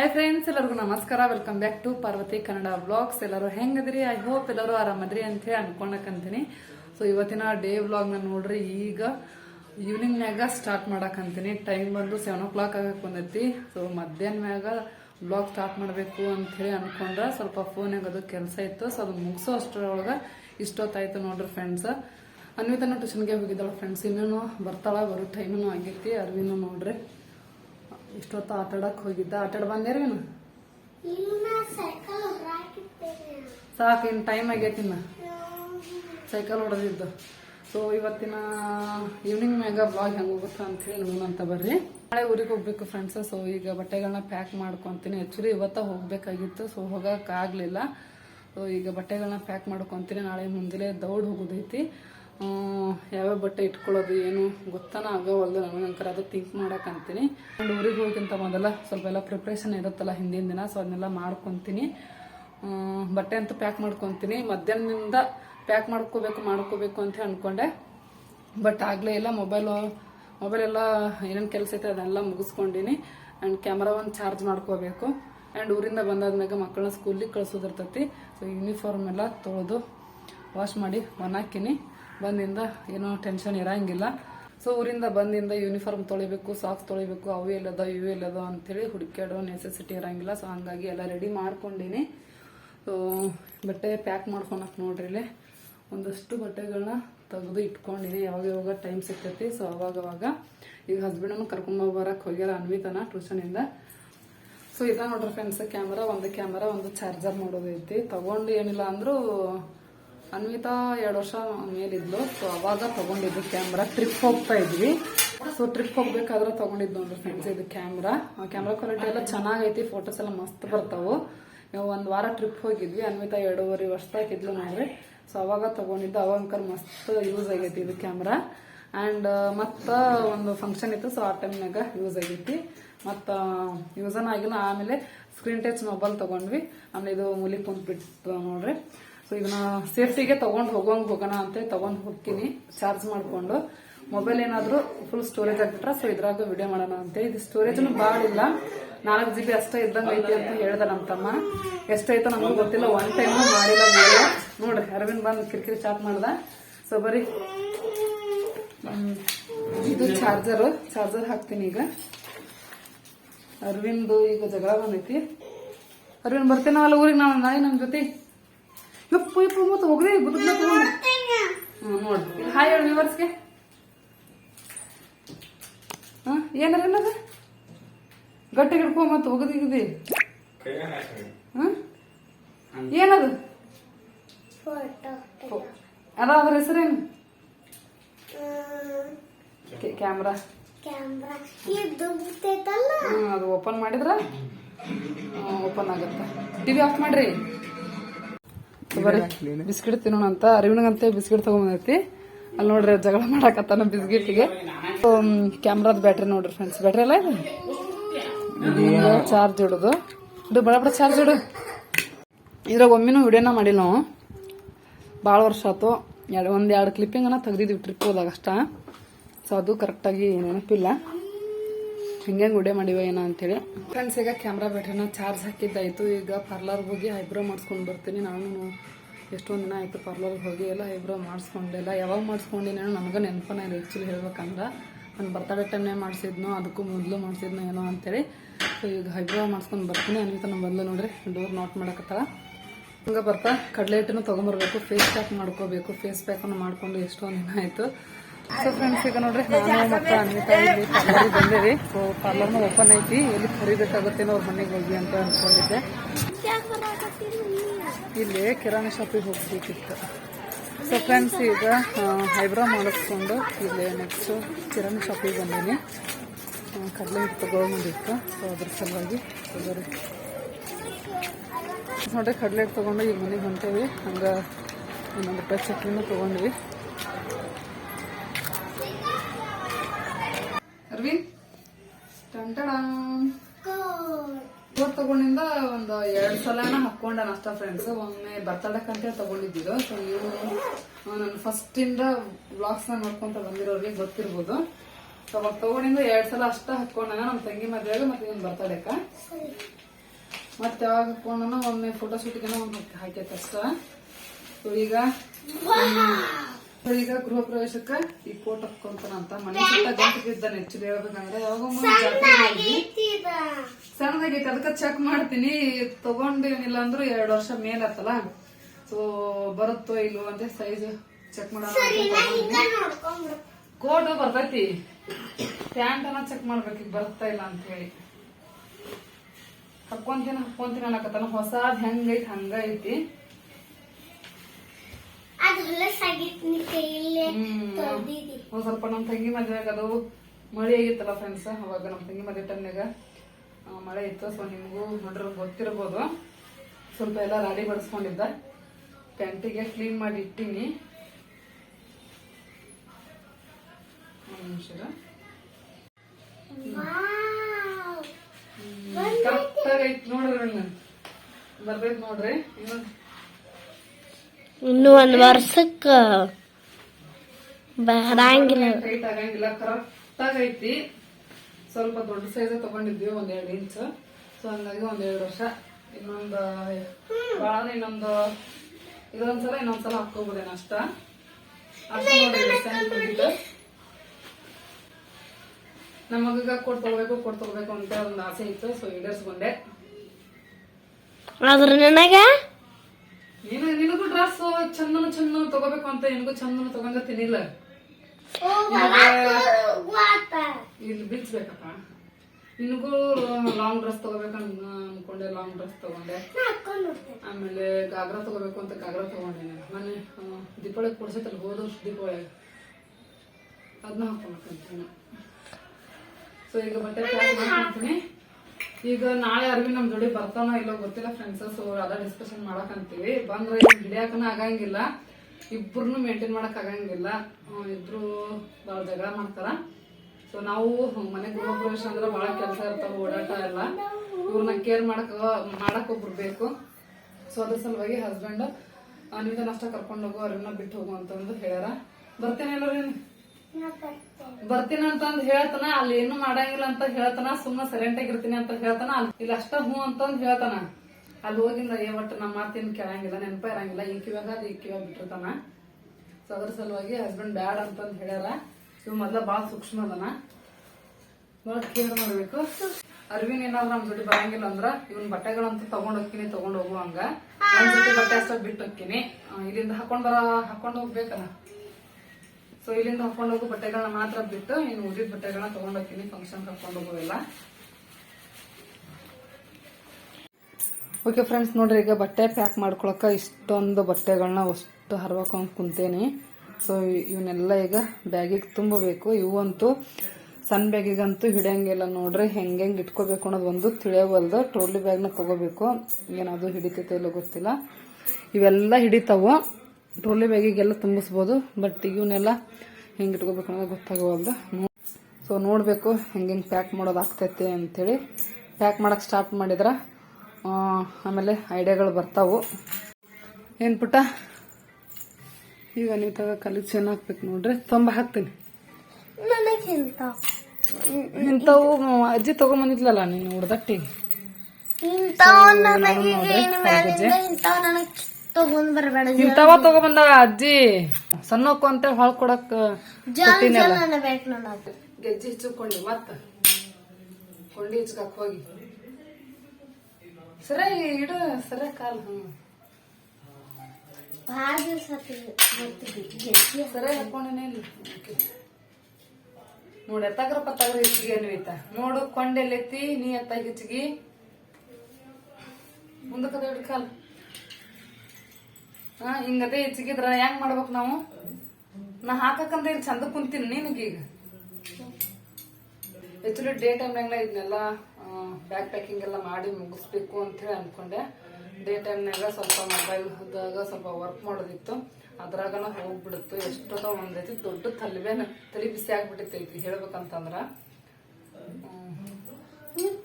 Hi friends ಎಲ್ಲರಿಗೂ ನಮಸ್ಕಾರ. Welcome back to Parvati Kannada vlogs ಎಲ್ಲರೂ ಹೆಂಗದ್ರಿ? ಐ ಹೋಪ್ ಎಲ್ಲರೂ ಆರಾಮದ್ರಿ ಅಂತ ಹೇಳಿ ಅನ್ಕೊಳಕಂತೀನಿ ಸೊ ಇವತ್ತಿನ ಡೇ ವ್ಲಾಗ್ನ ನೋಡ್ರಿ, ಈಗ ಈವ್ನಿಂಗ್ ಮ್ಯಾಗ ಸ್ಟಾರ್ಟ್ ಮಾಡಕಂತೀನಿ ಟೈಮ್ ಬಂದು ಸೆವೆನ್ ಓ ಕ್ಲಾಕ್ ಆಗಕ್ಕೆ ಬಂದೈತಿ. ಸೊ ಮಧ್ಯಾಹ್ನ ಮ್ಯಾಗ ವ್ಲಾಗ್ ಸ್ಟಾರ್ಟ್ ಮಾಡಬೇಕು ಅಂತ ಹೇಳಿ ಅನ್ಕೊಂಡ್ರೆ ಸ್ವಲ್ಪ ಫೋನ್ಯಾಗ ಅದು ಕೆಲಸ ಇತ್ತು. ಸೊ ಅದು ಮುಗಿಸೋ ಅಷ್ಟರೊಳಗೆ ಇಷ್ಟೊತ್ತಾಯ್ತು ನೋಡ್ರಿ ಫ್ರೆಂಡ್ಸ್ ಅನ್ವಿತನ ಟ್ಯೂಷನ್ಗೆ ಹೋಗಿದ್ದಾಳೆ ಫ್ರೆಂಡ್ಸ್ ಇನ್ನೂ ಬರ್ತಾಳ? ಬರೋ ಟೈಮೂ ಆಗೈತಿ. ಅರ್ವಿನೂ ನೋಡ್ರಿ. ಇಷ್ಟೊತ್ತು ಆಟ ಆಡಕ್ ಹೋಗಿದ್ದ ಆಟ ಆಡ ಹೊರಾಕಿದ್ದೇನೆ. ಸಾಕು ಇನ್ನು ಟೈಮ್ ಆಗೈತಿ ಇನ್ನ. ಸೈಕಲ್ ಹೊಡೆದಿದ್ದು. ಸೊ ಇವತ್ತಿನ ಈವ್ನಿಂಗ್ ಮ್ಯಾಗ ಬ್ಲಾಗ್ ಹೆಂಗ್ ಹೋಗುತ್ತಾ ಅಂತ ಹೇಳಿ ನೋಡಂತ ಬರ್ರಿ. ನಾಳೆ ಊರಿಗೆ ಹೋಗ್ಬೇಕು ಫ್ರೆಂಡ್ಸ್ ಸೊ ಈಗ ಬಟ್ಟೆಗಳನ್ನ ಪ್ಯಾಕ್ ಮಾಡ್ಕೊಂತೀನಿ. ಆಕ್ಚುಲಿ ಇವತ್ತ ಹೋಗ್ಬೇಕಾಗಿತ್ತು ಸೊ ಹೋಗೋಕ್ಕಾಗಲಿಲ್ಲ ಸೊ ಈಗ ಬಟ್ಟೆಗಳನ್ನ ಪ್ಯಾಕ್ ಮಾಡ್ಕೊಂತೀನಿ. ನಾಳೆ ಮುಂದೆ ದೌಡ್ ಹೋಗೋದೈತಿ. ಯಾವ್ಯಾವ ಬಟ್ಟೆ ಇಟ್ಕೊಳ್ಳೋದು ಏನು ಗೊತ್ತಾನ? ಆಗವಲ್ದು ನನಗಂಕರ ಅದು ಥಿಂಕ್ ಮಾಡೋಕ್ಕಂತೀನಿ ಅಂಡ್ ಊರಿಗೆ ಹೋಗಿಂತ ಮೊದಲ ಸ್ವಲ್ಪ ಎಲ್ಲ ಪ್ರಿಪ್ರೇಷನ್ ಇರುತ್ತಲ್ಲ ಹಿಂದಿನ ದಿನ ಸೊ ಅದನ್ನೆಲ್ಲ ಮಾಡ್ಕೊತೀನಿ. ಬಟ್ಟೆ ಅಂತೂ ಪ್ಯಾಕ್ ಮಾಡ್ಕೊತೀನಿ. ಮಧ್ಯಾಹ್ನದಿಂದ ಪ್ಯಾಕ್ ಮಾಡ್ಕೋಬೇಕು ಮಾಡ್ಕೋಬೇಕು ಅಂತ ಅಂದ್ಕೊಂಡೆ ಬಟ್ ಆಗಲೇ ಇಲ್ಲ ಮೊಬೈಲು ಮೊಬೈಲ್ ಎಲ್ಲ ಏನೇನು ಕೆಲಸ ಐತೆ ಅದನ್ನೆಲ್ಲ ಮುಗಿಸ್ಕೊಂಡಿನಿ. ಆ್ಯಂಡ್ ಕ್ಯಾಮ್ರಾ ಒಂದು ಚಾರ್ಜ್ ಮಾಡ್ಕೋಬೇಕು. ಆ್ಯಂಡ್ ಊರಿಂದ ಬಂದಾದ್ಮ್ಯಾಗ ಮಕ್ಕಳನ್ನ ಸ್ಕೂಲಿಗೆ ಕಳ್ಸೋದಿರ್ತೈತಿ. ಸೊ ಯೂನಿಫಾರ್ಮ್ ಎಲ್ಲ ತೊಳೆದು ವಾಶ್ ಮಾಡಿ ಒಣಾಕಿನಿ ಬಂದಿಂದ ಏನೋ ಟೆನ್ಷನ್ ಇರಂಗಿಲ್ಲ. ಸೊ ಊರಿಂದ ಬಂದಿಂದ ಯೂನಿಫಾರ್ಮ್ ತೊಳಿಬೇಕು ಸಾಕ್ಸ್ ತೊಳಿಬೇಕು, ಅವು ಎಲ್ಲದ, ಇವು ಎಲ್ಲದ ಅಂತೇಳಿ ಹುಡುಕಾಡೋ ನೆಸೆಸಿಟಿ ಇರಂಗಿಲ್ಲ. ಸೊ ಹಂಗಾಗಿ ಎಲ್ಲ ರೆಡಿ ಮಾಡ್ಕೊಂಡಿನಿ. ಸೊ ಬಟ್ಟೆ ಪ್ಯಾಕ್ ಮಾಡ್ಕೊಳಕ್ಕೆ ನೋಡ್ರಿ ಇಲ್ಲಿ. ಒಂದಷ್ಟು ಬಟ್ಟೆಗಳನ್ನ ತೆಗೆದು ಇಟ್ಕೊಂಡಿನಿ. ಯಾವಾಗ ಯಾವಾಗ ಟೈಮ್ ಸಿಗ್ತೈತಿ. ಸೊ ಅವಾಗ ಅವಾಗ. ಈಗ ಹಸ್ಬೆಂಡನ್ನು ಕರ್ಕೊಂಡ್ ಬರಕ್ ಹೋಗ್ಯಾರ ಅನ್ವಿತನ ಟ್ಯೂಷನಿಂದ ಸೊ ಇದ ನೋಡ್ರಿ ಫ್ರೆಂಡ್ಸ್ ಕ್ಯಾಮ್ರಾ ಒಂದು ಕ್ಯಾಮ್ರಾ ಒಂದು ಚಾರ್ಜರ್ ಮಾಡೋದೈತಿ. ತಗೊಂಡು ಏನಿಲ್ಲ ಅಂದ್ರೂ ಅನ್ವಿತಾ ಎರಡು ವರ್ಷ ಮೇಲಿದ್ಲು ಸೊ ಅವಾಗ ತಗೊಂಡಿದ್ದು ಕ್ಯಾಮ್ರಾ ಟ್ರಿಪ್ ಹೋಗ್ತಾ ಇದ್ವಿ. ಸೊ ಟ್ರಿಪ್ ಹೋಗ್ಬೇಕಾದ್ರೆ ತಗೊಂಡಿದ್ದು ನೋಡ್ರಿ ಫ್ರೆಂಡ್ಸ್ ಇದು ಕ್ಯಾಮ್ರಾ ಕ್ಯಾಮ್ರಾ ಕ್ವಾಲಿಟಿ ಎಲ್ಲ ಚೆನ್ನಾಗೈತಿ ಫೋಟೋಸ್ ಎಲ್ಲ ಮಸ್ತ್ ಬರ್ತಾವು. ನಾವು ಒಂದು ವಾರ ಟ್ರಿಪ್ ಹೋಗಿದ್ವಿ, ಅನ್ವಿತಾ ಎರಡೂವರೆ ವರ್ಷದಾಗಿದ್ಲು ನೋಡ್ರಿ. ಸೊ ಅವಾಗ ತಗೊಂಡಿದ್ದು, ಅವಾಗ ಮಸ್ತ್ ಯೂಸ್ ಆಗೈತಿ ಇದು ಕ್ಯಾಮ್ರಾ ಆ್ಯಂಡ್ ಮತ್ತು ಒಂದು ಫಂಕ್ಷನ್ ಇತ್ತು ಸೊ ಆ ಟೈಮ್ನಾಗ ಯೂಸ್ ಆಗೈತಿ. ಮತ್ತು ಯೂಸನ್ ಆಗಿಲ್ಲ, ಆಮೇಲೆ ಸ್ಕ್ರೀನ್ ಟಚ್ ಮೊಬೈಲ್ ತಗೊಂಡ್ವಿ. ಆಮೇಲೆ ಇದು ಮುಲಿ ಕುಂತ್ಬಿಟ್ಟು ನೋಡ್ರಿ. ಸೊ ಇದನ್ನ ಸೇಫ್ಟಿಗೆ ತಗೊಂಡು ಹೋಗೋಂಗ್ ಹೋಗೋಣ ಅಂತ ತಗೊಂಡು ಹೋಗ್ತೀನಿ. ಚಾರ್ಜ್ ಮಾಡ್ಕೊಂಡು. ಮೊಬೈಲ್ ಏನಾದ್ರೂ ಫುಲ್ ಸ್ಟೋರೇಜ್ ಆಗ್ಬಿಟ್ರೆ ಸೊ ಇದ್ರಾಗ ವಿಡಿಯೋ ಮಾಡೋಣ ಅಂತ ಇದು ಸ್ಟೋರೇಜ್ನು ಭಾಳ ಇಲ್ಲ. ನಾಲ್ಕು ಜಿ ಬಿ ಅಷ್ಟೇ ಇದ್ದಂಗೆ ಐತಿ ಅಂತ ಹೇಳ್ದ ನಮ್ಮ ತಮ್ಮ. ಎಷ್ಟೈತೋ ನಮಗೂ ಗೊತ್ತಿಲ್ಲ. ಒನ್ ಟೈಮ್ ಮಾಡಿಲ್ಲ ವಿಡಿಯೋ ನೋಡ್ರಿ ಅರವಿಂದ್ ಬಂದು ಕಿರಿಕಿರಿ ಚಾಟ್ ಮಾಡ್ದ. ಸೊ ಬರೀ ಇದು ಚಾರ್ಜರ್ ಚಾರ್ಜರ್ ಹಾಕ್ತೀನಿ ಈಗ. ಅರವಿಂದ್ ಈಗ ಜಗಳ ಬಂದೈತಿ. ಅರವಿಂದ್ ಬರ್ತೀನವಲ್ಲ ಊರಿಗೆ ನಾನು ನಾಯಿ ನಮ್ಮ ಜೊತೆ? ಯಪ್ಪ ಯಪ್ಪ ಮತ್ತೆ ಹೋಗ್ರಿ ಬುದ್ಧ ಹ್ಞೂ ನೋಡ್ರಿ. ಹಾಯ್ ಹೇಳಿ ವ್ಯೂವರ್ಸ್ಗೆ ಹಾ ಏನಾರ ಏನದ ಗಟ್ಟಿ ಹಿಡ್ಕೊ ಮತ್ತೆ ಒಗದಿಗದಿ ಹಾ? ಏನದು? ಫೋಟೋ ಅದ ಅದ್ರ ಹೆಸರೇನು? ಕ್ಯಾಮ್ರಾ. ಅದು ಓಪನ್ ಮಾಡಿದ್ರ? ಓಪನ್ ಆಗತ್ತ. ಟಿವಿ ಆಫ್ ಮಾಡ್ರಿ. ಬಿಸ್ಕಿಟ್ ತಿನ್ನೋಣ ಅಂತ ಅರಿವಿನಗಂತ ಬಿಸ್ಕಿಟ್ ತಗೊಂಬಂದೈತಿ. ಅಲ್ಲಿ ನೋಡ್ರಿ ಜಗಳ ಮಾಡಕತ್ತಾನ ಬಿಸ್ಕಿಟ್ಗೆ. ಕ್ಯಾಮ್ರಾದ ಬ್ಯಾಟ್ರಿ ನೋಡ್ರಿ ಫ್ರೆಂಡ್ಸ್ ಬ್ಯಾಟ್ರಿ ಅಲ್ಲ ಇದು? ಚಾರ್ಜ್ ಇಡೋದು ಇದು ಬಡ ಬಡ ಚಾರ್ಜ್ ಇಡು ಇದ್ರಾಗ ಒಮ್ಮೆನೂ ವಿಡಿಯೋನ ಮಾಡಿಲ್ಲ ನಾವು ಭಾಳ ವರ್ಷ ಆಯ್ತು ಎರಡು ಒಂದು ಎರಡು ಕ್ಲಿಪ್ಪಿಂಗನ್ನ ತೆಗ್ದಿದ್ವಿ ಟ್ರಿಪ್ ಹೋದಾಗ ಅಷ್ಟ ಸೊ ಅದು ಕರೆಕ್ಟಾಗಿ ನೆನಪಿಲ್ಲ. ಹಿಂಗೆ ಗುಡೆ ಮಾಡಿವ ಏನೋ ಅಂತೇಳಿ ಫ್ರೆಂಡ್ಸ್ ಈಗ ಕ್ಯಾಮ್ರಾ ಬ್ಯಾಟ್ರಿನ ಚಾರ್ಜ್ ಹಾಕಿದ್ದಾಯ್ತು. ಈಗ ಪಾರ್ಲರ್ಗೆ ಹೋಗಿ ಐಬ್ರೋ ಮಾಡ್ಸ್ಕೊಂಡು ಬರ್ತೀನಿ. ನಾನು ಎಷ್ಟೊಂದು ದಿನ ಆಯಿತು ಪಾರ್ಲರ್ಗೆ ಹೋಗಿ ಎಲ್ಲ ಐಬ್ರೋ ಮಾಡಿಸ್ಕೊಂಡಿಲ್ಲ ಯಾವಾಗ ಮಾಡಿಸ್ಕೊಂಡಿನೇನೋ ನನಗೆ ನೆನಪನ ಇಲ್ಲ. ಆ್ಯಕ್ಚುಲಿ ಹೇಳ್ಬೇಕಂದ್ರೆ. ನಾನು ಬರ್ತಡೇ ಟೈಮ್ನೇ ಮಾಡಿಸಿದ್ನೋ, ಅದಕ್ಕೂ ಮೊದಲು ಮಾಡಿಸಿದ್ನೋ ಏನೋ ಅಂತೇಳಿ ಸೊ ಈಗ ಐಬ್ರೋ ಮಾಡ್ಸ್ಕೊಂಡು ಬರ್ತೀನಿ. ಅನ್ವಿತ ನಮ್ಮ ಬಂದು ನೋಡ್ರಿ. ಡೋರ್ ನಾಟ್ ಮಾಡಕತ್ತಾಳ. ಹಂಗೆ ಬರ್ತಾ. ಕಡಲೆ ಹಿಟ್ಟನ್ನು ತೊಗೊಂಬರ್ಬೇಕು. ಫೇಸ್ ಪ್ಯಾಕ್ ಮಾಡ್ಕೋಬೇಕು. ಫೇಸ್ ಪ್ಯಾಕನ್ನು ಮಾಡ್ಕೊಂಡು ಎಷ್ಟೊಂದು ದಿನ ಆಯಿತು. ಸೊ ಫ್ರೆಂಡ್ಸ್ ಈಗ ನೋಡ್ರಿ, ನಾನು ಮತ್ತೆ ಅನ್ವಿತಾ ಇಲ್ಲಿ ಪಾರ್ಲರ್ಗೆ ಬಂದೇವಿ. ಸೊ ಪಾರ್ಲರ್ನ ಓಪನ್ ಐತಿ. ಎಲ್ಲಿ ಕರಿಬೇಕಾಗುತ್ತೇನೋ ಅವ್ರ ಮನೆಗೆ ಹೋಗಿ ಅಂತ ಅನ್ಕೊಂಡಿದ್ದೆ. ಇಲ್ಲಿ ಕಿರಾಣಿ ಶಾಪಿಗೆ ಹೋಗ್ಬೇಕಿತ್ತು. ಸೊ ಫ್ರೆಂಡ್ಸ್ ಈಗ ಐಬ್ರೋ ಮಾಡಿಸ್ಕೊಂಡು ಇಲ್ಲಿ ನೆಕ್ಸ್ಟು ಕಿರಾಣಿ ಶಾಪಿಗೆ ಬಂದೀನಿ. ಕಡಲೆ ಹಿಟ್ಟು ತಗೊಂಡಿತ್ತು ಸೊ ಅದ್ರ ಸಲುವಾಗಿ ತಗೋರಿ. ನೋಡ್ರಿ, ಕಡಲೆ ಹಿಟ್ಟು ತೊಗೊಂಡು ಈಗ ಮನೆಗೆ ಹೊಂಟೇವಿ. ಹಂಗೆ ಇನ್ನೊಂದು ರೂಪಾಯಿ ಚಟ್ನಿನೂ ತೊಗೊಂಡ್ವಿ. ಅರವಿಂದ್ ಇವತ್ ಇವತ್ತು ತಗೊಂಡಿಂದ ಒಂದು ಎರಡ್ ಸಲನ ಹಾಕೊಂಡ ಅಷ್ಟ ಫ್ರೆಂಡ್ಸ್ ಒಮ್ಮೆ ಬರ್ತಡಕ್ಕಂತ ತಗೊಂಡಿದ್ದೀರೋ ಸೊ ನೀವು ನನ್ನ ಫಸ್ಟ್ ಇಂದ ವ್ಲಾಗ್ಸ್ನ ನೋಡ್ಕೊಂತ ಬಂದಿರೋರಿಗೆ ಗೊತ್ತಿರ್ಬೋದು. ಸೊ ಅವಾಗ ತಗೊಂಡಿಂದ ಎರಡ್ ಸಲ ಅಷ್ಟ ಹಾಕೊಂಡಾಗ ನಮ್ಮ ತಂಗಿ ಮದ್ವೆಗೆ ಮತ್ತೆ ಇನ್ನೊಂದು ಬರ್ತಡಕ್ಕ ಮತ್ತೆ ಯಾವಾಗ ಹಾಕೋಣ ಒಮ್ಮೆ ಫೋಟೋ ಶೂಟ್ಗೆನ ಒಮ್ಮೆ ಹಾಕೈತೆ ಅಷ್ಟ. ಸೊ ಈಗ ಈಗ ಗೃಹ ಪ್ರವೇಶಕ್ಕೆ ಈ ಕೋಟ್ ಹಾಕೊಂತಾನಂತ ಮನೆ ಸುತ್ತ ಗಂಟು ಆಕ್ಚುಲಿ ಹೇಳ್ಬೇಕಂದ್ರೆ ಯಾವಾಗ ಸಣ್ಣದಾಗೈತೆ ಅದಕ್ಕೆ ಚೆಕ್ ಮಾಡ್ತೀನಿ. ತಗೊಂಡೇನಿಲ್ಲ ಅಂದ್ರೂ ಎರಡು ವರ್ಷ ಮೇಲೆ ಆತಲ್ಲ. ಸೊ ಬರುತ್ತೋ ಇಲ್ವೋ ಅಂತ ಸೈಜ್ ಚೆಕ್ ಮಾಡೋಣ ಕೋಟ್ ಬರ್ತೈತಿ. ಪ್ಯಾಂಟ್ ಅನ್ನ ಚೆಕ್ ಮಾಡ್ಬೇಕು ಈಗ ಬರ್ತಾ ಇಲ್ಲ ಅಂತ ಹೇಳಿ. ಹಾಕೊಂತೀನಿ ಹಾಕೊಂತೀನಿ ಅನ್ನಕತ್ತಾನ ಹೊಸಾದ್ ಹೆಂಗೈತಿ ಹಂಗ ಐತಿ ಅದು ಹೊಲಸಾಗಿತ್ತು ನೀ ಕೈಯಲ್ಲೇ ಹ್ಮ್. ತೊಳ್ದಿದಿ. ಒಂದ್ ಸ್ವಲ್ಪ ನಮ್ಮ ತಂಗಿ ಮದ್ವೆಗ ಅದು ಮಳೆ ಆಗಿತ್ತಲ್ಲ ಫ್ರೆಂಡ್ಸ್ ಅವಾಗ ನಮ್ಮ ತಂಗಿ ಮದ್ವೆ ಟೈಮ್ನಾಗ ಮಳೆ ಇತ್ತು ಸೊ ನಿಮಗೂ ನೋಡ್ರ ಗೊತ್ತಿರ್ಬೋದು ಸ್ವಲ್ಪ ಎಲ್ಲ ರಾಡಿ ಬಡಿಸ್ಕೊಂಡಿದ್ದ ಪ್ಯಾಂಟಿಗೆ ಕ್ಲೀನ್ ಮಾಡಿ ಇಟ್ಟೀನಿ ಒಂದು ನಿಮಿಷ ಇರು. ವಾವ್. ಕರೆಕ್ಟ್ ಆಗೈತ್ ನೋಡ್ರಿ ಬರ್ಬೇಕು ನೋಡ್ರಿ ಇನ್ನು ಇನ್ನು ಒಂದ್ ವರ್ಷಕ್ಕ ಬರಂಗಿಲ್ಲ. ಟೈಟ್ ಆಗಂಗಿಲ್ಲ ಕರೆಕ್ಟ್ ಆಗೈತಿ. ಸ್ವಲ್ಪ ದೊಡ್ಡ ಸೈಜ್ ತಗೊಂಡಿದ್ವಿ ಒಂದ್ ಎರಡು ಇಂಚ್ ಸೊ ಹಂಗಾಗಿ ಒಂದ್ ಎರಡು ವರ್ಷ. ಇನ್ನೊಂದ್ ಭಾಳ ಇನ್ನೊಂದು ಇದೊಂದ್ಸಲ ಇನ್ನೊಂದ್ಸಲ ಹಾಕೋಬೋದೇನ ಅಷ್ಟ. ಅಷ್ಟ ನಮ್ಮ ಮಗ ಕೊಟ್ಟು ತಗೋಬೇಕು ಕೊಟ್ಟು ತಗೋಬೇಕು ಅಂತ ಒಂದು ಆಸೆ ಇತ್ತು. ಸೊ ಈಡೇರಿಸ್ಕೊಂಡೆ. ಬಂದೆ ನನಗ? ನೀನು ಡ್ರೆಸ್ ಚಂದನ ಚಂದ ತಗೋಬೇಕು ಅಂತ ಏನಗೂ ಚಂದನ ತಗೊಂಡ ತಿನ್ನಿಲ್ಲ. ಇಲ್ಲಿ ಬಿಚ್ಚಬೇಕಪ್ಪ ನಿನಗೂ ಲಾಂಗ್ ಡ್ರೆಸ್ ತಗೋಬೇಕಂತ ಅನ್ಕೊಂಡೆ ಲಾಂಗ್ ಡ್ರೆಸ್ ತಗೊಂಡೆ. ಆಮೇಲೆ ಗಾಗ್ರಾ ತಗೋಬೇಕು ಅಂತ ಗಾಗ್ರಾ ತಗೊಂಡೆ ಮನೆ ದೀಪಾವಳಿ ಕೊಡ್ಸೈತಲ್ಲ ಹೋದ ವರ್ಷ ದೀಪಾವಳಿ. ಅದನ್ನ ಹಾಕೊಂಡ್ತೀನಿ ಸೊ ಈಗ ಬಟ್ಟೆ ಪ್ಯಾಕ್ ಮಾಡ್ಕೊಂತೀನಿ. ಈಗ ನಾಳೆ ಅರ್ವಿ ನಮ್ ಜೋಡಿ ಬರ್ತಾನೋ ಇಲ್ಲೋ ಗೊತ್ತಿಲ್ಲ ಫ್ರೆಂಡ್ಸ್ ಸೊ ಅದ ಡಿಸ್ಕಷನ್ ಮಾಡಕಂತೀವಿ ಬಂದ್ರೆ ಈಗ ಹಿಡಿಯಾಕನ ಆಗಂಗಿಲ್ಲ. ಇಬ್ರು ಮೇಂಟೈನ್ ಮಾಡಕ್ ಆಗಂಗಿಲ್ಲ. ಇಬ್ರು ಭಾಳ ಜಗಳ ಮಾಡ್ತಾರ. ಸೊ ನಾವು ಮನೆ ಗೃಹ ಪ್ರವೇಶ ಅಂದ್ರೆ ಭಾಳ ಕೆಲಸ ಇರ್ತಾವ, ಓಡಾಟ ಎಲ್ಲ. ಇವ್ರನ್ನ ಕೇರ್ ಮಾಡಕ್ ಮಾಡಕ್ ಒಬ್ರು ಬೇಕು. ಸೊ ಅದ್ರ ಸಲುವಾಗಿ ಹಸ್ಬೆಂಡ್ ನಿಮ್ಗೆ ಅಷ್ಟ ಕರ್ಕೊಂಡು ಹೋಗು ಅವ್ರನ್ನ ಬಿಟ್ಟು ಹೋಗು ಅಂತಂದು ಹೇಳ್ಯಾರ. ಬರ್ತೇನೆ ಎಲ್ಲರೂ ನಾ ಬರ್ತೇನೆ. ಅಂತಂದ್ ಹೇಳ್ತಾನ, ಅಲ್ಲಿ ಏನು ಮಾಡಂಗಿಲ್ಲ ಅಂತ ಹೇಳ್ತಾನ ಸುಮ್ಮನೆ ಸೈಲೆಂಟ್ ಆಗಿರ್ತೀನಿ ಅಂತ ಹೇಳ್ತಾನ ಇಲ್ಲಿ ಅಷ್ಟ ಹ್ಞೂ ಅಂತಂದ್ ಹೇಳ್ತಾನ. ಅಲ್ಲಿ ಹೋಗಿಂದ, ಏ ಒಟ್ಟು ನಮ್ಮ ಮಾತೇನು ಕೇಳಂಗಿಲ್ಲ, ನೆನಪ ಇರಂಗಿಲ್ಲ, ಈ ಕಿವಾಗ ಅದು, ಈ ಕಿವಾಗ ಬಿಟ್ಟಿರ್ತಾನ. ಸೊ ಅದ್ರ ಸಲುವಾಗಿ ಹಸ್ಬೆಂಡ್ ಬ್ಯಾಡ್ ಅಂತಂದ್ ಹೇಳ್ಯಾರ. ಇವ್ ಮೊದ್ಲ ಬಾಳ ಸೂಕ್ಷ್ಮ ಅದನ. ಬಹಳ ಕೇರ್ ಮಾಡ್ಬೇಕು. ಅರ್ವಿನ್ ಏನಾದ್ರು ನಮ್ ಜೊತೆ ಬರಂಗಿಲ್ಲ ಅಂದ್ರ ಇವನ್ ಬಟ್ಟೆಗಳಂತೂ ತಗೊಂಡ್ ಹೋಗ್ತೀನಿ, ತಗೊಂಡ್ ಹೋಗುವಂಗ ಬಟ್ಟೆ ಅಷ್ಟ ಬಿಟ್ಟು ಹೋಗ್ತೀನಿ. ಇಲ್ಲಿಂದ ಹಾಕೊಂಡ್ ಬರ, ಹಾಕೊಂಡ್ ಹೋಗ್ಬೇಕಲ್ಲ. ಸೊ ಇಲ್ಲಿಂದ ಹೋಗೋ ಬಟ್ಟೆಗಳನ್ನ ಮಾತ್ರ ಬಿಟ್ಟು ಇನ್ನು ಉಳಿದ ಬಟ್ಟೆಗಳನ್ನ ತಗೊಂಡೋಗ್ತೀನಿ ಫಂಕ್ಷನ್ ಕರ್ಕೊಂಡು ಹೋಗೋದಿಲ್ಲ ಓಕೆ ಫ್ರೆಂಡ್ಸ್ ನೋಡ್ರಿ, ಈಗ ಬಟ್ಟೆ ಪ್ಯಾಕ್ ಮಾಡ್ಕೊಳಕ್ಕೆ ಇಷ್ಟೊಂದು ಬಟ್ಟೆಗಳನ್ನ ಅಷ್ಟು ಹರ್ವಾಕೊಂಡು ಕುಂತೇನೆ. ಸೊ ಇವನ್ನೆಲ್ಲ ಈಗ ಬ್ಯಾಗಿಗೆ ತುಂಬಬೇಕು. ಇವಂತೂ ಸಣ್ಣ ಬ್ಯಾಗಿಗಂತೂ ಹಿಡಿಯಂಗಿಲ್ಲ ನೋಡ್ರಿ ಹೆಂಗೆ ಹೆಂಗೆ ಇಟ್ಕೋಬೇಕು ಅನ್ನೋದು ಒಂದು ತಿಳಿಯಬಲ್ದು ಟ್ರೋಲಿ ಬ್ಯಾಗ್ನ ತಗೋಬೇಕು. ಏನದು ಹಿಡಿತೈತೆ ಇಲ್ಲೋ ಗೊತ್ತಿಲ್ಲ. ಇವೆಲ್ಲ ಹಿಡಿತಾವು. ಟ್ರೋಲಿ ಬ್ಯಾಗಿಗೆಲ್ಲ ತುಂಬಿಸ್ಬೋದು ಬಟ್ ಇವನ್ನೆಲ್ಲ ಹೆಂಗೆ ಇಟ್ಕೋಬೇಕು ಅನ್ನೋದು ಗೊತ್ತಾಗವಲ್ದು. ಸೊ ನೋಡಬೇಕು ಹೆಂಗೆ ಹೆಂಗೆ ಪ್ಯಾಕ್ ಮಾಡೋದು ಆಗ್ತೈತೆ ಅಂಥೇಳಿ ಪ್ಯಾಕ್ ಮಾಡೋಕೆ ಸ್ಟಾರ್ಟ್ ಮಾಡಿದ್ರೆ ಆಮೇಲೆ ಐಡಿಯಾಗಳು ಬರ್ತಾವು. ಏನು ಪುಟ್ಟ? ಈಗ ನೀವು ತಗೋ ಕಲೆಕ್ಷನ್ ಹಾಕ್ಬೇಕು ನೋಡ್ರಿ. ತುಂಬ ಹಾಕ್ತೀನಿ. ಇಂಥವು ಅಜ್ಜಿ ತಗೊಂಬಂದಿದ್ಲಲ್ಲ ನೀನು ಉಡ್ದಟ್ಟಿ ಇಂತಾವ್ ಏನ್ ಇಂತಾವ್ ತಗೊಂಡ್ ಬರ್ಬೇಡ ಇಂಥವ ತಗೊಂಬಂದ ಅಜ್ಜಿ ಸಣ್ಣಕ್ಕು ಅಂತ ಹೊಳ್ ಕೊಡಕ್ ಜಲ್ ಜಲ್ ಅನ್ನಬೇಕು ನನಗೆ ಗೆಜ್ಜೆ ಹಚ್ಚಿಕೊಂಡಿ ಮತ್ತ? ಕೊಂಡಿ ಹಚ್ಕಕ್ ಹೋಗಿ. ಸರ ಇಡು ಸರ ಕಾಲ್ ಹ್ಮ್. ಭಾಳ ದಿವಸ ಸರ ಹಾಕೊಂಡೇನೆ. ನೋಡ್ ಎತ್ತಾಗ್ರ ಪತ್ತಾಗ್ರ ಹೆಚ್ಚಿಗೆ ಅನ್ವಿತ ನೋಡು ಕೊಂಡೆಲ್ಲೈತಿ ನೀ ಎತ್ತಾಗ ಹೆಚ್ಚಿಗೆ. ಮುಂದಕ್ಕೆ ಕಾಲ್. ಹಾ ಹಿಂಗದೆ ಹೆಚ್ಚಿಗಿದ್ರ ಹೆಂಗ್ ಮಾಡ್ಬೇಕು ನಾವು? ನಾ ಹಾಕಕ್ಕಂತ ಇಲ್ಲಿ ಚಂದ ಕುಂತೀನಿ ನಿನಗೀಗ. ಆಕ್ಚುಲಿ ಡೇ ಟೈಮ್ನಾಗ ಇದನ್ನೆಲ್ಲ ಬ್ಯಾಗ್ ಪ್ಯಾಕಿಂಗ್ ಎಲ್ಲ ಮಾಡಿ ಮುಗಿಸ್ಬೇಕು ಅಂತ ಹೇಳಿ ಅನ್ಕೊಂಡೆ ಡೇ ಟೈಮ್ನಾಗ ಸ್ವಲ್ಪ ಮೊಬೈಲ್ದಾಗ ಸ್ವಲ್ಪ ವರ್ಕ್ ಮಾಡೋದಿತ್ತು. ಅದ್ರಾಗನ ಹೋಗ್ಬಿಡುತ್ತು ಎಷ್ಟೊತ್ತ ಒಂದೈತಿ ದೊಡ್ಡ ತಲೆಬೇನ ತಲೆ ಬಿಸಿ ಆಗ್ಬಿಟ್ಟಿತ್ತೈತಿ ಹೇಳ್ಬೇಕಂತಂದ್ರ.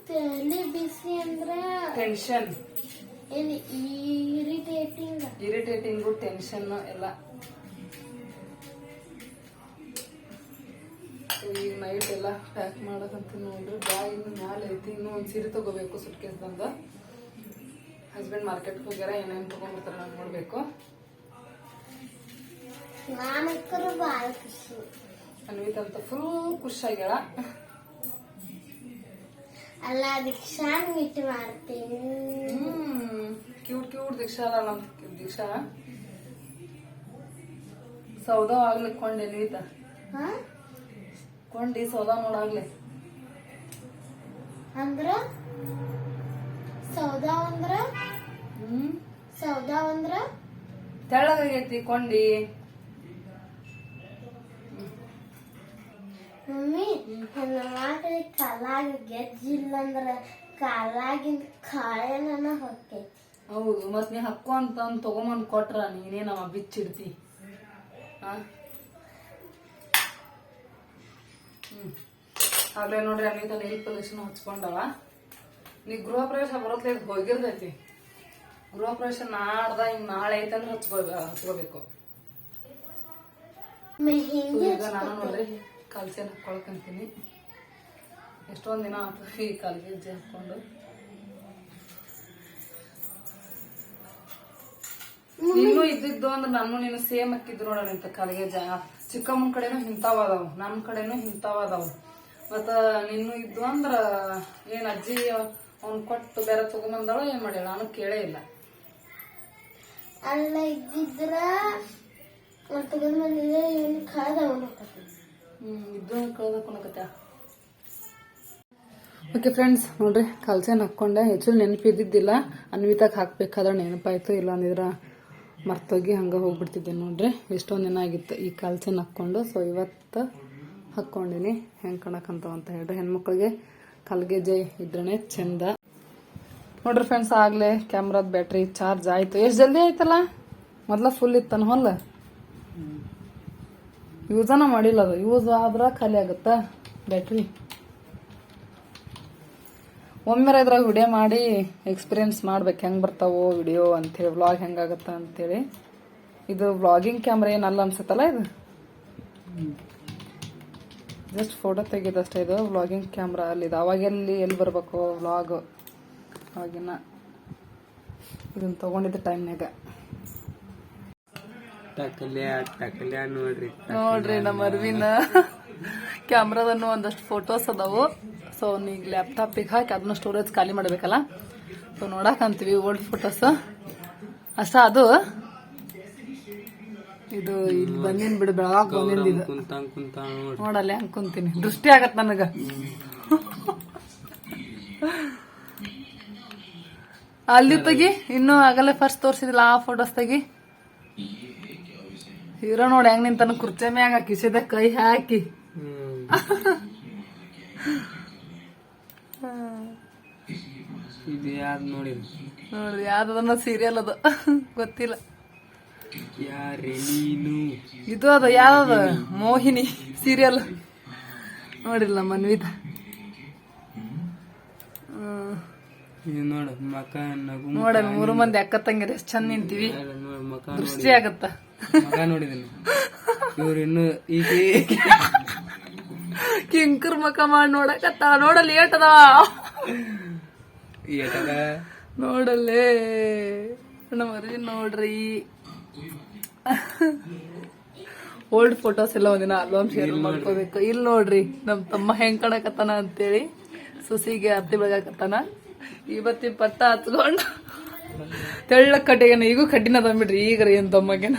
ತಲೆ ಬಿಸಿ ಅಂದ್ರ ಟೆನ್ಷನ್ ಇರಿಟೇಟಿಂಗ್ ಇರಿಟೇಟಿಂಗು ಟೆನ್ಷನ್ ಎಲ್ಲ. ಈಗ ನೈಟ್ ಎಲ್ಲ ಪ್ಯಾಕ್ ಮಾಡೋದಂತ ನೋಡ್ರಿ ಬಾಯ್ ಇನ್ನು ಮ್ಯಾಲ ಐತಿ ಇನ್ನೂ ಒಂದು ಸೀರೆ ತಗೋಬೇಕು ಸುಟ್ಕೇಸ್ದಂಗ ಹಸ್ಬೆಂಡ್ ಮಾರ್ಕೆಟ್ ಹೋಗ್ಯಾರ ಏನೇನು ತಗೊಂಡ್ಬರ್ತಾರ ನಾನು ನೋಡಬೇಕು. ಖುಷಿ. ಅನ್ವಿತ್ ಅಂತ ಫುಲ್ ಖುಷಿಯಾಗ್ಯಾಳ ಅಲ್ಲ ಅದಕ್ಕೆ ಮೀಟ್ ಮಾಡ್ತೀನಿ. ಹ್ಮ್. ಕ್ಯೂಟ್ ಕ್ಯೂಟ್ ದೀಕ್ಷಾ ಅದ ನಮ್ ದೀಕ್ಷಾ ಸೌದ ಆಗ್ಲಿ ಕೊಂಡೆ ನೀತ ಕೊಂಡಿ ಸೌದ ನೋಡಾಗ್ಲಿ ಅಂದ್ರ? ಸೌದಾ ಅಂದ್ರ? ಹ್ಮ್? ಸೌದಾ ಅಂದ್ರ? ತೆಳ್ಳಗಾಗೈತಿ ಕೊಂಡಿ. ಮಮ್ಮಿ ನನ್ನ ಮಾತ್ರ ಕಾಲಾಗಿ ಗೆಜ್ಜಿಲ್ಲ ಅಂದ್ರ ಕಾಲಾಗಿಂದ ಕಾಳೆ ನನ್ನ ಹೊಕ್ಕೈತಿ. ಹೌದು ಮತ್ ನೀ ಹಕ್ಕು ಅಂತ ತಗೊಂಬಂದ್ ಕೊಟ್ರ ನೀನೇ ನಮ್ಮ ಬಿಚ್ಚಿಡ್ತಿ? ಹ್ಮ್. ಆಗ್ಲೇ ನೋಡ್ರಿ ಅನ್ವಿತ ಈ ಪೊಲ್ಯೂಷನ್ ಹಚ್ಕೊಂಡವ. ನೀ ಗೃಹ ಪ್ರವೇಶ ಬರೋತ್ಲೆ ಹೋಗಿರ್ತೈತಿ. ಗೃಹ ಪ್ರವೇಶ ನಾಡ್ದ ಹಿಂಗ್ ನಾಳೆ ಐತಂದ್ರೆ ಹಚ್ಕೋ ಹಚ್ಕೋಬೇಕು ಈಗ ನಾನು ನೋಡ್ರಿ ಕಲ್ಸಿನ ಹಾಕೊಳಕಂತೀನಿ ಎಷ್ಟೊಂದ್ ದಿನ ಆತು ಈ ಕಲ್ಗೆಜ್ಜೆ ಹಾಕೊಂಡು ಇನ್ನೂ ಇದ್ದಿದ್ದು ಅಂದ್ರೆ ನಾನು ನೀನು ಸೇಮ್ ಹಾಕಿದ್ರು ನೋಡೋಣ ಇಂತ ಜ ಚಿಕ್ಕಮ್ಮನ ಕಡೆನೂ ಹಿಂತಾವ ಅದಾವ. ನಮ್ ಕಡೆನೂ ಹಿಂತಾವ ಅದಾವು. ಮತ್ತ ನಿನ್ನೂ ಇದ್ದು ಅಂದ್ರ ಏನ್ ಅಜ್ಜಿ ಅವ್ನ್ ಕೊಟ್ಟು ಬೇರೆ ತಗೊಂಬಂದಾಳ ಏನ್ ಮಾಡಿಲ್ಲ ನಾನು ಕೇಳೇ ಇಲ್ಲ. ಅಲ್ಲ ಇದ್ದಿದ್ರ ತಗೊಂಡ್ ಏನು ಕಳೆದ ಹ್ಮ್ ಇದ್ದು ಓಕೆ ಫ್ರೆಂಡ್ಸ್ ನೋಡ್ರಿ ಕಲ್ಸೇನ್ ಹಾಕೊಂಡೆ. ಹೆಚ್ಚು ನೆನಪಿದ್ದಿದ್ದಿಲ್ಲ. ಅನ್ವಿತಾಗ ಹಾಕ್ಬೇಕಾದ್ರೆ ನೆನಪಾಯ್ತು ಇಲ್ಲ ಅಂದಿದ್ರ ಮರ್ತೋಗಿ ಹಂಗೆ ಹೋಗ್ಬಿಡ್ತಿದ್ದೆ ನೋಡ್ರಿ. ಎಷ್ಟೊಂದು ದಿನ ಆಗಿತ್ತು. ಈ ಕಲ್ಸಿನ ಹಾಕ್ಕೊಂಡು ಸೊ ಇವತ್ತು ಹಾಕ್ಕೊಂಡಿನಿ. ಹೆಂಗೆ ಕಾಣಕಂತಾವ ಅಂತ ಹೇಳ್ರಿ. ಹೆಣ್ಮಕ್ಳಿಗೆ ಕಲ್ಗೆಜ್ಜೆ ಇದ್ರೇ ಚಂದ. ನೋಡ್ರಿ ಫ್ರೆಂಡ್ಸ್ ಆಗ್ಲೇ ಕ್ಯಾಮ್ರಾದ ಬ್ಯಾಟ್ರಿ ಚಾರ್ಜ್ ಆಯ್ತು. ಎಷ್ಟು ಜಲ್ದಿ ಆಯ್ತಲ್ಲ? ಮೊದ್ಲ ಫುಲ್ ಇತ್ತನ ಹೊಲ್ಲ? ಯೂಸನ ಮಾಡಿಲ್ಲ ಅದು. ಯೂಸ್ ಆದ್ರೆ ಖಾಲಿ ಆಗುತ್ತಾ? ಬ್ಯಾಟ್ರಿ ಒಮ್ಮೆ ಇದ್ರಾಗ ವಿಡಿಯೋ ಮಾಡಿ ಎಕ್ಸ್ಪೀರಿಯನ್ಸ್ ಮಾಡ್ಬೇಕು. ಹೆಂಗ್ ಬರ್ತಾವೋ ವಿಡಿಯೋ ಅಂತೇಳಿ ವ್ಲಾಗ್ ಹೆಂಗಾಗತ್ತ ಅಂತೇಳಿ ಇದು ವ್ಲಾಗಿಂಗ್ ಕ್ಯಾಮ್ರಾ ಏನಲ್ಲ ಅನ್ಸುತ್ತಲ್ಲ ಇದು? ಜಸ್ಟ್ ಫೋಟೋ ತೆಗೆದಷ್ಟೇ ಇದು. ವ್ಲಾಗಿಂಗ್ ಕ್ಯಾಮ್ರಾ ಅಲ್ಲಿ ಇದು. ಎಲ್ಲಿ ಎಲ್ಲಿ ಬರ್ಬೇಕು ವ್ಲಾಗ್ ಅವಾಗಿನ. ಇದನ್ನ ತಗೊಂಡಿದ್ದ ಟೈಮ್ನಾಗ ನೋಡ್ರಿ ನಮ್ಮ ಅರ್ವಿನ ಕ್ಯಾಮ್ರಾದನ್ನು ಒಂದಷ್ಟು ಫೋಟೋಸ್ ಅದಾವು. ಸೊ ಈಗ ಲ್ಯಾಪ್ಟಾಪಿಗೆ ಹಾಕಿ ಅದನ್ನ ಸ್ಟೋರೇಜ್ ಖಾಲಿ ಮಾಡಬೇಕಲ್ಲ? ಸೊ ನೋಡಕ್ ಅಂತೀವಿ ಓಲ್ಡ್ ಫೋಟೋಸ್ ಅಷ್ಟ ಅದು ಇದು ಇಲ್ಲಿ ಬಂದಿನ್ ಬಿಡು ಇದು. ನೋಡ್ರಿ ನೋಡಲ್ಲ ಹಂಗ್ ಕುಂತೀನಿ. ದೃಷ್ಟಿ ಆಗತ್ ನನಗ. ಅಲ್ಲಿ ತೆಗಿ ಇನ್ನೂ ಆಗಲೇ ಫಸ್ಟ್ ತೋರ್ಸಿದಿಲ್ಲ ಆ ಫೋಟೋಸ್ ತೆಗಿ. ಹೀರೋ ನೋಡಿ ಹೆಂಗ್ ನಿಂತಾನ ಕುರ್ಚೆ ಮ್ಯಾಗ ಕಿಸೆದ ಕೈ ಹಾಕಿ ಹ್ಮ್ ಇದು ಯಾವ್ದು ನೋಡಿರಿ ನೋಡ್ರಿ ಯಾವ್ದದನ್ನ ಸೀರಿಯಲ್ ಅದು. ಗೊತ್ತಿಲ್ಲ. ಯಾರೇ ನೀನು? ಇದು ಅದ ಯಾವ್ದದ ಮೋಹಿನಿ ಸೀರಿಯಲ್ ನೋಡಿಲ್ಲ. ಇದು ನೋಡ ಮಕ ನಗು ನೋಡ ಮೂರು ಮಂದಿ ಅಕ್ಕ ತಂಗಿರಿ ಎಷ್ಟ್ ಚಂದ ನಿಂತೀವಿ. ನೋಡ ಮಕ ದೃಷ್ಟಿ ಆಗತ್ತ? ಮಕ ನೋಡಿದನು ಇವ್ರು ಇನ್ನು ಈಗ ಕಿಂಕರ್ ಮಕ ಮಾಡಿ ನೋಡಕತ್ತ? ನೋಡ ಏಟ್ ಅದಾವ? ಏಟದ ನೋಡಲ್ಲೇ. ನಮ್ಮ ಅರ್ವಿ ನೋಡ್ರಿ. ಓಲ್ಡ್ ಫೋಟೋಸ್ ಎಲ್ಲ ಒಂದಿನ ಆಲ್ಬಮ್ ಶೇರ್ ಮಾಡ್ಕೋಬೇಕು. ಇಲ್ಲಿ ನೋಡ್ರಿ ನಮ್ ತಮ್ಮ ಹೆಂಗ್ ಕಾಣಕತ್ತಾನ ಅಂತೇಳಿ ಸುಸಿಗೆ ಅರ್ತಿ ಬೆಳಗಾಕತ್ತಾನ. ಇವತ್ತಿ ಪಟ್ಟ ಹತ್ಕೊಂಡು ತೆಳ್ಳ ಕಟ್ಟಿಗೆನ ಈಗೂ ಕಡ್ಡಿನ ತಂದ್ಬಿಡ್ರಿ ಈಗ ಏನ್ ತಮ್ಮಗೆನ.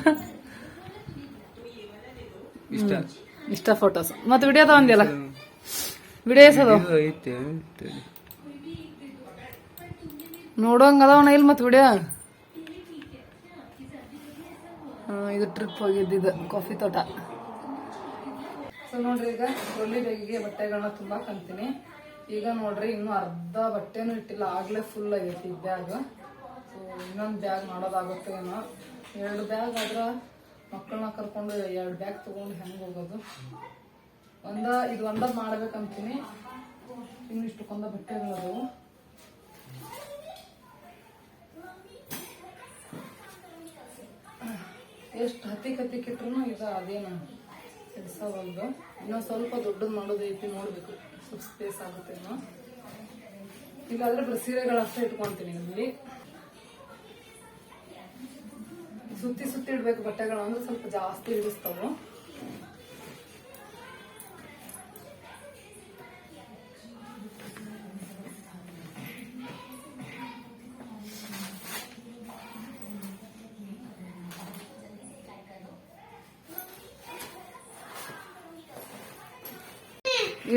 ಇಷ್ಟ? ಇಷ್ಟ ಫೋಟೋಸ್ ಮತ್ತೆ ವಿಡಿಯೋ ತಗೊಂಡಿಯಲ್ಲ ವಿಡಿಯೋ ಅದು. ನೋಡೋಂಗ ಅದಾವಣ ಇಲ್ಲಿ ಮತ್ತೆ ವಿಡಿಯೋ ಇದು ಟ್ರಿಪ್ ಹೋಗಿದ್ದಿದ್ದು ಕಾಫಿ ತೋಟ. ಸೊ ನೋಡ್ರಿ ಈಗ ಟ್ರೋಲಿ ಬ್ಯಾಗಿಗೆ ಬಟ್ಟೆಗಳನ್ನ ತುಂಬಾ ಕಂತೀನಿ ಈಗ ನೋಡ್ರಿ ಇನ್ನು ಅರ್ಧ ಬಟ್ಟೆನೂ ಇಟ್ಟಿಲ್ಲ, ಆಗ್ಲೇ ಫುಲ್ ಆಗೈತಿ ಬ್ಯಾಗ್ ಸೊ ಇನ್ನೊಂದು ಬ್ಯಾಗ್ ಮಾಡೋದಾಗುತ್ತೆ ಏನೋ. ಎರಡು ಬ್ಯಾಗ್ ಆದ್ರ ಮಕ್ಕಳನ್ನ ಕರ್ಕೊಂಡು ಎರಡು ಬ್ಯಾಗ್ ತಗೊಂಡು ಹೆಂಗ್ ಹೋಗೋದು? ಒಂದ, ಇದು ಒಂದ ಮಾಡ್ಬೇಕಂತೀನಿ. ಇನ್ನು ಇಷ್ಟಕ್ಕೊಂದ ಎಷ್ಟು ಹತ್ತಿ ಕತ್ತಿ ಕಿಟ್ರು ಇದು ಅದೇನು ಕೆಲಸವಲ್ದು. ಇನ್ನೊಂದು ಸ್ವಲ್ಪ ದೊಡ್ಡದು ಮಾಡೋದು ಐತಿ ನೋಡಬೇಕು. ಸ್ವಲ್ಪ ಸ್ಪೇಸ್ ಆಗುತ್ತೇನೋ ಇಲ್ಲಾಂದ್ರೆ ಬರೀ ಸೀರೆಗಳು ಅಷ್ಟೇ ಇಟ್ಕೊಂತೀನಿ ಇಲ್ಲಿ. ಸುತ್ತಿ ಸುತ್ತಿ ಇಡ್ಬೇಕು ಬಟ್ಟೆಗಳು ಅಂದ್ರೆ ಸ್ವಲ್ಪ ಜಾಸ್ತಿ ಇಡಿಸ್ತಾವು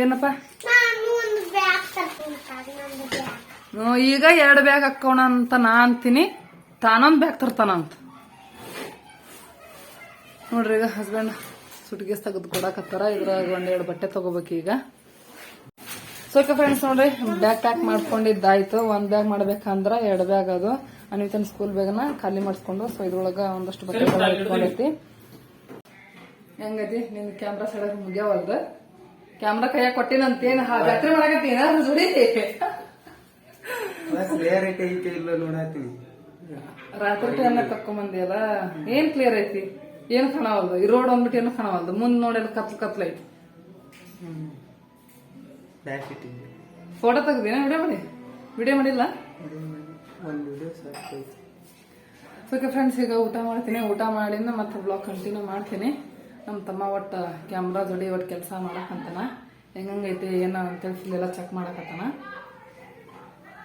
ಏನಪ್ಪ? ನಾನು ಒಂದು ಬ್ಯಾಗ್ ತರ್ತೀನಿ ಇನ್ನೊಂದು ಬ್ಯಾಗ್. ಹ್ಮ್, ಈಗ ಎರಡು ಬ್ಯಾಗ್ ಹಾಕೋಣ ಅಂತ ನಾ ಅಂತೀನಿ. ತಾನೊಂದ್ ಬ್ಯಾಗ್ ತರ್ತಾನ ಅಂತ. ನೋಡ್ರಿ ಈಗ ಹಸ್ಬೆಂಡ್ ಸುಟ್ಗೇಸ್ ತೆಗೆದು ಕೊಡಕತ್ತಾರ. ಇದ್ರಾಗ ಒಂದೆರಡು ಬಟ್ಟೆ ತಗೋಬೇಕು ಈಗ. ಸೊ ಫ್ರೆಂಡ್ಸ್ ನೋಡ್ರಿ ಬ್ಯಾಗ್ ಪ್ಯಾಕ್ ಮಾಡ್ಕೊಂಡಿದ್ದಾಯ್ತು. ಒಂದ್ ಬ್ಯಾಗ್ ಮಾಡ್ಬೇಕಂದ್ರ ಎರಡು ಬ್ಯಾಗ್ ಅದು. ಅನಿತನ್ ಸ್ಕೂಲ್ ಬ್ಯಾಗ್ನ ಖಾಲಿ ಮಾಡಿಸ್ಕೊಂಡು ಸೊ ಇದ್ರೊಳಗ ಒಂದಷ್ಟು ಬಟ್ಟೆ ಇಟ್ಕೊಂಡೈತಿ ಹೆಂಗೈತಿ ನಿನ್ ಕ್ಯಾಮ್ರಾ ಸೈಡ್ ಮುಗ್ಯಾವಲ್ದ ಕ್ಯಾಮ್ರಾ ಕೈಯಾಗ ಕೊಟ್ಟಿನಂತೇನ್ ಜಾತ್ರೆ ಮಾಡಕತ್ತೀನ ಜುಡಿ ಕ್ಲಿಯರ್ ಐತೆ ಇಲ್ಲ ನೋಡತ್ತೀನಿ. ರಾತ್ರಿ ಟೈಮ್ ತಕೊಂಬಂದಿಯಲ್ಲ ಏನ್ ಕ್ಲಿಯರ್ ಐತಿ? ಏನು ಕಾಣವಲ್ದು? ಈ ರೋಡ್ ಅಂದ್ಬಿಟ್ಟು ಏನು ಕಾಣವಲ್ದು? ಮುಂದ್ ನೋಡಿ ಕತ್ಲ್ ಕತ್ಲ ಐತಿ. ಫೋಟೋ ತೆಗ್ದಿನ ವಿಡಿಯೋ ಮಾಡಿ? ವಿಡಿಯೋ ಮಾಡಿಲ್ಲ? ಓಕೆ ಫ್ರೆಂಡ್ಸ್ ಈಗ ಊಟ ಮಾಡ್ತೀನಿ. ಊಟ ಮಾಡಿಂದ ಮತ್ತೆ ಬ್ಲಾಗ್ ಕಂಟಿನ್ಯೂ ಮಾಡ್ತೀನಿ. ನಮ್ಮ ತಮ್ಮ ಒಟ್ಟು ಕ್ಯಾಮ್ರಾ ಜೋಡಿ ಒಟ್ಟು ಕೆಲಸ ಮಾಡಕ್ಕಂತಾನ ಹೆಂಗೈತಿ ಏನೋ ಅಂತೇಳಿ ಫುಲ್ ಎಲ್ಲ ಚೆಕ್ ಮಾಡಕತ್ತಾನ.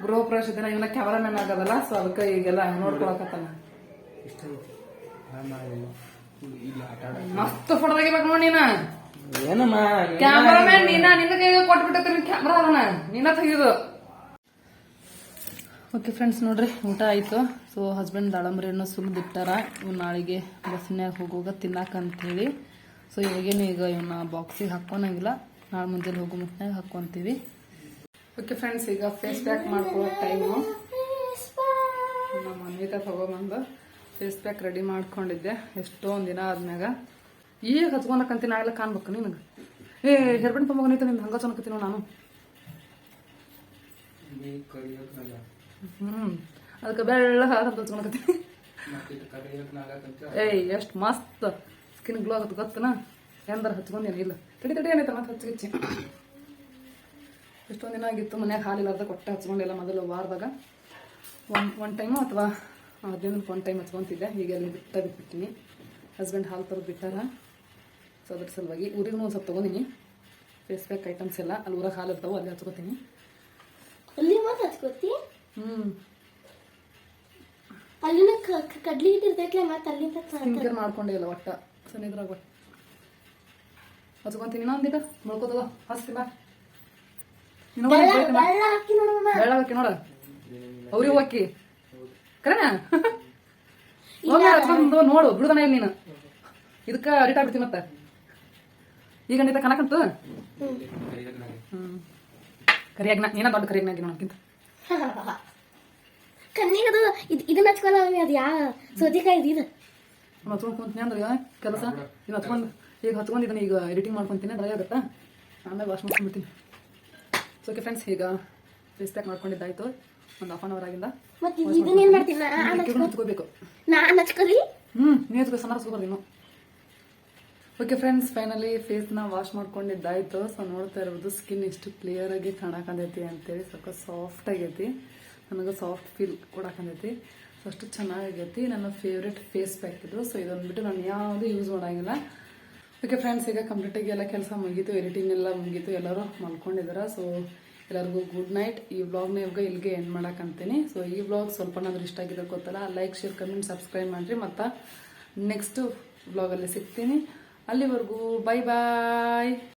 ಗೃಹ ಪ್ರವೇಶ ದಿನ ಇವನ ಕ್ಯಾಮ್ರಾಮನ್ ಆಗದಲ್ಲ ಸೊ ಅದಕ್ಕೆ ಈಗೆಲ್ಲ ನೋಡ್ಕೊಳಕತ್ತಾನ. ಮಸ್ತ್ ಫೋಟೋ ತೆಗಿಬೇಕು ನೋಡಿ ನೀನ. ಏನಮ್ಮ ಕ್ಯಾಮ್ರಾಮನ್ ನೀನ ನಿನ್ನ ಕೈಗೆ ಕೊಟ್ಬಿಟ್ಟೈತಿ ಕ್ಯಾಮ್ರಾ ಅದನ್ನ ನೀನ ತೆಗಿದು. ಓಕೆ ಫ್ರೆಂಡ್ಸ್ ನೋಡ್ರಿ ಊಟ ಆಯ್ತು. ಸೊ ಹಸ್ಬೆಂಡ್ ದಾಳಂಬ್ರಿಯನ್ನು ಸುಲಿದಿಟ್ಟಾರ ಇವ್ ನಾಳೆಗೆ ಬಸ್ನ್ಯಾಗ ಹೋಗುವಾಗ ತಿನ್ನಾಕಂತೇಳಿ. ಸೊ ಇವಾಗೇನು ಈಗ ಇವನ್ನ ಬಾಕ್ಸಿಗೆ ಹಾಕ್ಕೊಳಂಗಿಲ್ಲ. ನಾಳೆ ಮುಂಜಾನೆ ಹೋಗೋ ಮುಟ್ನಾಗ ಹಾಕೊಂತೀವಿ ಓಕೆ ಫ್ರೆಂಡ್ಸ್ ಈಗ ಫೇಸ್ ಪ್ಯಾಕ್ ಮಾಡ್ಕೊಳ್ಳೋ ಟೈಮು ನಮ್ಮ ಅನ್ವಿತ ತಗೊಬಂದು ಫೇಸ್ ಪ್ಯಾಕ್ ರೆಡಿ ಮಾಡ್ಕೊಂಡಿದ್ದೆ. ಎಷ್ಟೊಂದು ದಿನ ಆದ್ಮ್ಯಾಗ. ಈಗ ಹಚ್ಕೊಳಕಂತೀನಿ ನಾಳೆಲ್ಲ ಕಾಣ್ಬೇಕು ನಿನಗೆ. ಏ ಹೆರ್ಬೆಂಡ್ ತೊಗೊಂಬಂದಿತ್ತು ನಿಮ್ಗೆ ಹಂಗ ಚೊನಕತ್ತೀನಿ ನಾನು. ಹ್ಞೂ ಅದಕ್ಕೆ ಬೆಳ್ಳ ಹಾಕಿ ಏಯ್ ಎಷ್ಟು ಮಸ್ತ್. ಸ್ಕಿನ್ ಗ್ಲೋ ಆಗುತ್ತೆ ಗೊತ್ತನ? ಎಂದಾರ ಹಚ್ಕೊಂಡೇನು ಇಲ್ಲ. ತಡಿ ತಡಿ ಏನೈತೆ ಮತ್ತೆ ಹಚ್ಚಿಚ್ಚಿ ಎಷ್ಟೊಂದು ದಿನ ಆಗಿತ್ತು ಮನ್ಯಾಗ ಹಾಲಿಲ್ಲಾರ್ದ ಕೊಟ್ಟೆ ಹಚ್ಕೊಂಡಿಲ್ಲ ಮೊದಲು ವಾರದಾಗ. ಒನ್ ಒನ್ ಟೈಮು ಅಥವಾ ಹದಿನೈದು ಒನ್ ಟೈಮ್ ಹಚ್ಕೊತಿದ್ದೆ. ಈಗ ಅಲ್ಲಿ ಬಿಟ್ಟ ಬಿಟ್ಬಿಟ್ಟಿನಿ. ಹಸ್ಬೆಂಡ್ ಹಾಲು ತರದು ಬಿಟ್ಟಾರ. ಸೊ ಅದ್ರ ಸಲುವಾಗಿ ಊರಿಗೂ ಒಂದು ಸ್ವಲ್ಪ ತೊಗೊಂಡಿನಿ. ಫೇಸ್ ಪ್ಯಾಕ್ ಐಟಮ್ಸ್ ಎಲ್ಲ ಅಲ್ಲಿ ಊರಾಗ ಹಾಲು ಇರ್ತಾವೆ ಅಲ್ಲಿ ಹಚ್ಕೋತೀನಿ. ಅಲ್ಲಿ ಮತ್ತೆ ಹಚ್ಕೋತಿ? ಹ್ಞೂ ಅಲ್ಲಿನ ಕಡ್ಲಿ ಇಟ್ಟಿರ್ತೈತ್ಲೆ ಮತ್ತೆ ಅಲ್ಲಿಂದ ತ- ಸ್ಕಿನ್ ಕೇರ್ ಮಾಡ್ಕೊಂಡೇ ಇಲ್ಲ ಒಟ್ಟ. ಒಟ್ಟು ಹಚ್ಕೊಂತೀನಿ ಇನ್ನೊಂದಿಟ ಮುಳ್ಕೋತದ ಹಸ್ತಿ ಬಾ. ಬೆಳ್ಳ ಹಾಕಿ ನೋಡ. ಅವ್ರಿಗೆ ಹಾಕಿ. ಕರೆನಾ? ಹಚ್ಕೊಂಡು ನೋಡು. ಬಿಡುದನ ಇಲ್ಲ ನೀನು. ಇದಕ್ಕ ಬಿಡ್ತೀನಿ ಮತ್ತೆ. ಈಗ ನಿಂತ ಕನಕಂತು ಹ್ಮ್. ಕರಿಯಾಗ್ನ. ನೀನ ದೊಡ್ಡ ಕರಿಯಾಗ್ನಾಗಿ ನೋಡಕ್ಕಿಂತ ಕಣ್ಣಿಗದು ಇದು ಇದನ್ನ ಮಮ್ಮಿ, ಅದು ಯಾ ಸೌತೆಕಾಯಿ ಇದು. ಹಚ್ಕೊಂಡು ಕುಂತೀನಿ ಅಂದ್ರೆ ಈಗ ಕೆಲಸ? ಈಗ ಹಚ್ಕೊಂಡು ಈಗ ಹಚ್ಕೊಂಡು ಇದನ್ನ ಈಗ ಎಡಿಟಿಂಗ್ ಮಾಡ್ಕೊತೀನಿ ಡ್ರೈ ಆಗುತ್ತಾ? ಆಮೇಲೆ ವಾಶ್ ಮಾಡ್ಕೊಂಡ್ಬಿಡ್ತೀನಿ ಸೊ ಓಕೆ ಫ್ರೆಂಡ್ಸ್ ಈಗ ಫೇಸ್ ಪ್ಯಾಕ್ ಮಾಡ್ಕೊಂಡಿದ್ದಾಯ್ತು. ಒಂದು ಹಾಫ್ ಆನ್ ಅವರ್ ಆಗಿಂದ. ಮತ್ತೆ ಇದನ್ನ ಏನ್ ಮಾಡ್ತೀನಿ ನಾನು ಕಿವಿನ ಹಚ್ಕೋಬೇಕು ನಾನು ಹಚ್ಕೊಲಿ ಹ್ಞೂ ಸಣ್ಣ ಹಚ್ಕೋಬಾರ್ದು ಇನ್ನು ಓಕೆ ಫ್ರೆಂಡ್ಸ್ ಫೈನಲಿ ಫೇಸ್ನ ವಾಶ್ ಮಾಡ್ಕೊಂಡಿದ್ದಾಯ್ತು. ಸೊ ನೋಡ್ತಾ ಇರೋದು ಸ್ಕಿನ್ ಎಷ್ಟು ಕ್ಲಿಯರ್ ಆಗಿ ಕಾಣಕಂದೈತಿ ಅಂತೇಳಿ ಸ್ವಲ್ಪ ಸಾಫ್ಟ್ ಆಗೈತಿ. ನನಗೆ ಸಾಫ್ಟ್ ಫೀಲ್ ಕೊಡಕಂದೈತಿ ಅಷ್ಟು ಚೆನ್ನಾಗೈತಿ. ನನ್ನ ಫೇವ್ರೆಟ್ ಫೇಸ್ ಪ್ಯಾಕ್ ಇದು. ಸೊ ಇದೊಂದ್ಬಿಟ್ಟು ನಾನು ಯಾವುದೂ ಯೂಸ್ ಮಾಡೋಂಗಿಲ್ಲ. ಓಕೆ ಫ್ರೆಂಡ್ಸ್ ಈಗ ಕಂಪ್ಲೀಟಾಗಿ ಎಲ್ಲ ಕೆಲಸ ಮುಗೀತು. ಎಡಿಟಿಂಗ್ ಎಲ್ಲ ಮುಗೀತು. ಎಲ್ಲರೂ ಮಲ್ಕೊಂಡಿದ್ದಾರೆ ಸೊ ಎಲ್ಲರಿಗೂ ಗುಡ್ ನೈಟ್ ಈ ವ್ಲಾಗ್ನ ಇವಾಗ ಇಲ್ಲಿಗೆ ಎಂಡ್ ಮಾಡೋಕ್ಕಂತೀನಿ ಸೊ ಈ ವ್ಲಾಗ್ ಸ್ವಲ್ಪ ನಾದ್ರು ಇಷ್ಟ ಆಗಿರೋ ಗೊತ್ತಲ್ಲ ಲೈಕ್ ಶೇರ್ ಕಮೆಂಟ್ ಸಬ್ಸ್ಕ್ರೈಬ್ ಮಾಡಿರಿ. ಮತ್ತು ನೆಕ್ಸ್ಟ್ ವ್ಲಾಗಲ್ಲಿ ಸಿಗ್ತೀನಿ. ಅಲ್ಲಿವರೆಗೂ ಬೈ ಬಾಯ್